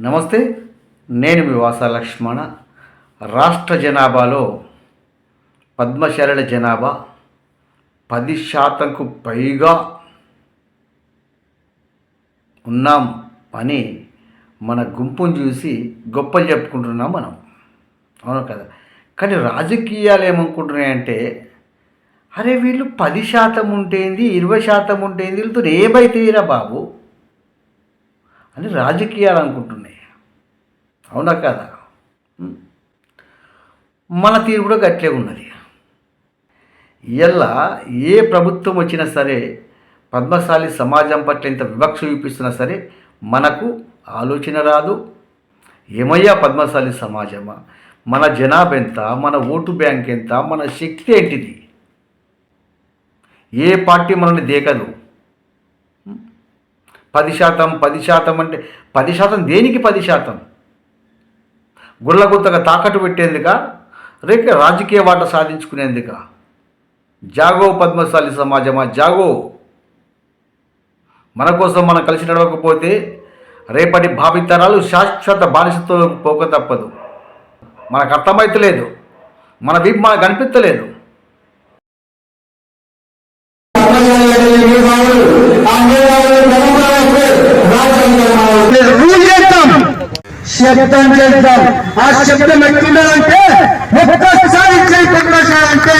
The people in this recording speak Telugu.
నమస్తే నేను మీ వాస లక్ష్మణ. రాష్ట్ర జనాభాలో పద్మశాలల జనాభా పది శాతంకు పైగా ఉన్నాం అని మన గుంపును చూసి గొప్పలు చెప్పుకుంటున్నాం మనం. అవును కదా? కానీ రాజకీయాలు ఏమనుకుంటున్నాయంటే అరే వీళ్ళు పది శాతం ఉంటేంది ఇరవై శాతం ఉంటేంది వీళ్ళతో ఏమైతేరా బాబు అని రాజకీయాలు అనుకుంటున్నారు అవునా కదా? మన తీరు కూడా గట్లే ఉన్నది. ఇలా ఏ ప్రభుత్వం వచ్చినా సరే పద్మశాలి సమాజం పట్ల ఇంత వివక్ష చూపిస్తున్నా సరే మనకు ఆలోచన రాదు. ఏమయ్యా పద్మశాలి సమాజమా? మన జనాభా ఎంత? మన ఓటు బ్యాంక్ ఎంత? మన శక్తి ఏంటిది? ఏ పార్టీ మనల్ని దేకదు? పది శాతం పది శాతం అంటే పది శాతం దేనికి పది శాతం? గుళ్ళగుత్తగా తాకట్టు పెట్టేందుక? రేక రాజకీయ వాట సాధించుకునేందుక? జాగో పద్మశాలి సమాజమా? జాగో! మన కోసం మనం కలిసి నడవకపోతే రేపటి భావితరాలు శాశ్వత బానిసత్వంలోకి పోక తప్పదు. మనకు అర్థమైతలేదు. మన వీపు మనకు కనిపించలేదు రూల్ చేద్దాం శబ్దం చేద్దాం ఆ శబ్దం ఎట్లుండాలంటే ఒక్కసారి చేయకుండా అంటే